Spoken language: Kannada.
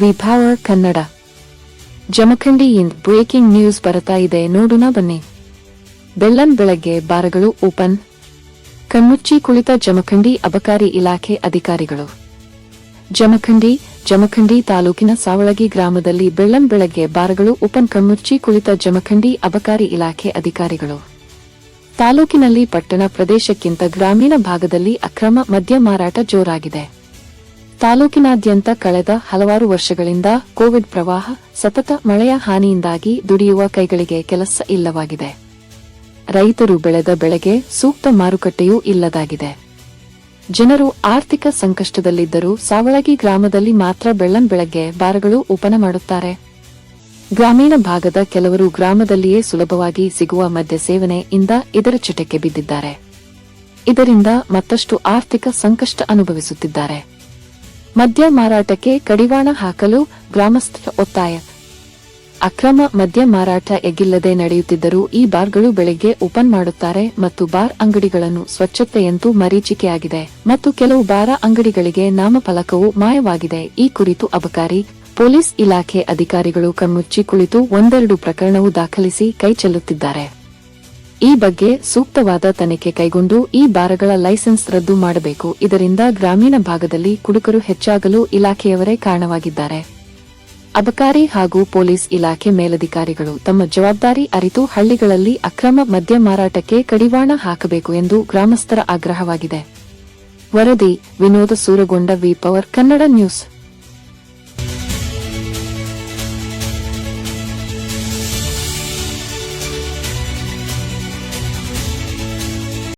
ವಿಭಾವರ್ ಕನ್ನಡ. ಜಮಖಂಡಿಯಿಂದ ಬ್ರೇಕಿಂಗ್ ನ್ಯೂಸ್ ಬರ್ತಾ ಇದೆ ನೋಡೋಣ ಬನ್ನಿ. ಬೆಲ್ಲನ್ ಬೆಳಗ್ಗೆ ಬಾರಗಳು ಓಪನ್. ಕಣ್ಮುಚ್ಚಿ ಕುಳಿತ ಜಮಖಂಡಿ ಅಬಕಾರಿ ಇಲಾಖೆ ಅಧಿಕಾರಿಗಳು. ಜಮಖಂಡಿ ಜಮಖಂಡಿ ತಾಲೂಕಿನ ಸಾವಳಗಿ ಗ್ರಾಮದಲ್ಲಿ ಬೆಳ್ಳಂ ಬೆಳಗ್ಗೆ ಬಾರಗಳು ಓಪನ್ ಕಣ್ಮುಚ್ಚಿ ಕುಳಿತ ಜಮಖಂಡಿ ಅಬಕಾರಿ ಇಲಾಖೆ ಅಧಿಕಾರಿಗಳು. ತಾಲೂಕಿನಲ್ಲಿ ಪಟ್ಟಣ ಪ್ರದೇಶಕ್ಕಿಂತ ಗ್ರಾಮೀಣ ಭಾಗದಲ್ಲಿ ಅಕ್ರಮ ಮದ್ಯ ಮಾರಾಟ ಜೋರಾಗಿದೆ. ತಾಲೂಕಿನಾದ್ಯಂತ ಕಳೆದ ಹಲವಾರು ವರ್ಷಗಳಿಂದ ಕೋವಿಡ್ ಪ್ರವಾಹ, ಸತತ ಮಳೆಯ ಹಾನಿಯಿಂದಾಗಿ ದುಡಿಯುವ ಕೈಗಳಿಗೆ ಕೆಲಸ ಇಲ್ಲವಾಗಿದೆ. ರೈತರು ಬೆಳೆದ ಬೆಳೆಗೆ ಸೂಕ್ತ ಮಾರುಕಟ್ಟೆಯೂ ಇಲ್ಲದಾಗಿದೆ. ಜನರು ಆರ್ಥಿಕ ಸಂಕಷ್ಟದಲ್ಲಿದ್ದರೂ ಸಾವಳಗಿ ಗ್ರಾಮದಲ್ಲಿ ಮಾತ್ರ ಬೆಳ್ಳನ್ ಬೆಳಗ್ಗೆ ಬಾರಗಳು ಉಪನ ಮಾಡುತ್ತಾರೆ. ಗ್ರಾಮೀಣ ಭಾಗದ ಕೆಲವರು ಗ್ರಾಮದಲ್ಲಿಯೇ ಸುಲಭವಾಗಿ ಸಿಗುವ ಮದ್ಯ ಸೇವನೆಯಿಂದ ಇದರ ಚಟಕ್ಕೆ ಬಿದ್ದಿದ್ದಾರೆ. ಇದರಿಂದ ಮತ್ತಷ್ಟು ಆರ್ಥಿಕ ಸಂಕಷ್ಟ ಅನುಭವಿಸುತ್ತಿದ್ದಾರೆ. ಮದ್ಯ ಮಾರಾಟಕ್ಕೆ ಕಡಿವಾಣ ಹಾಕಲು ಗ್ರಾಮಸ್ಥರ ಒತ್ತಾಯ. ಅಕ್ರಮ ಮದ್ಯ ಮಾರಾಟ ಎಗ್ಗಿಲ್ಲದೆ ನಡೆಯುತ್ತಿದ್ದರೂ ಈ ಬಾರ್ಗಳು ಬೆಳಗ್ಗೆ ಓಪನ್ ಮಾಡುತ್ತಾರೆ ಮತ್ತು ಬಾರ್ ಅಂಗಡಿಗಳನ್ನು ಸ್ವಚ್ಛತೆಯಂತೂ ಮರೀಚಿಕೆಯಾಗಿದೆ ಮತ್ತು ಕೆಲವು ಬಾರ ಅಂಗಡಿಗಳಿಗೆ ನಾಮಫಲಕವು ಮಾಯವಾಗಿದೆ. ಈ ಕುರಿತು ಅಬಕಾರಿ ಪೊಲೀಸ್ ಇಲಾಖೆ ಅಧಿಕಾರಿಗಳು ಕಣ್ಮುಚ್ಚಿ ಕುಳಿತು ಒಂದೆರಡು ಪ್ರಕರಣವು ದಾಖಲಿಸಿ ಕೈ ಚೆಲ್ಲುತ್ತಿದ್ದಾರೆ. ಈ ಬಗ್ಗೆ ಸೂಕ್ತವಾದ ತನಿಖೆ ಕೈಗೊಂಡು ಈ ಬಾರಗಳ ಲೈಸೆನ್ಸ್ ರದ್ದು ಮಾಡಬೇಕು. ಇದರಿಂದ ಗ್ರಾಮೀಣ ಭಾಗದಲ್ಲಿ ಕುಡುಕರು ಹೆಚ್ಚಾಗಲು ಇಲಾಖೆಯವರೇ ಕಾರಣವಾಗಿದ್ದಾರೆ. ಅಬಕಾರಿ ಹಾಗೂ ಪೊಲೀಸ್ ಇಲಾಖೆ ಮೇಲಧಿಕಾರಿಗಳು ತಮ್ಮ ಜವಾಬ್ದಾರಿ ಅರಿತು ಹಳ್ಳಿಗಳಲ್ಲಿ ಅಕ್ರಮ ಮದ್ಯ ಮಾರಾಟಕ್ಕೆ ಕಡಿವಾಣ ಹಾಕಬೇಕು ಎಂದು ಗ್ರಾಮಸ್ಥರ ಆಗ್ರಹವಾಗಿದೆ. ವರದಿ, Vinoda Suragonda V power, Kannada news.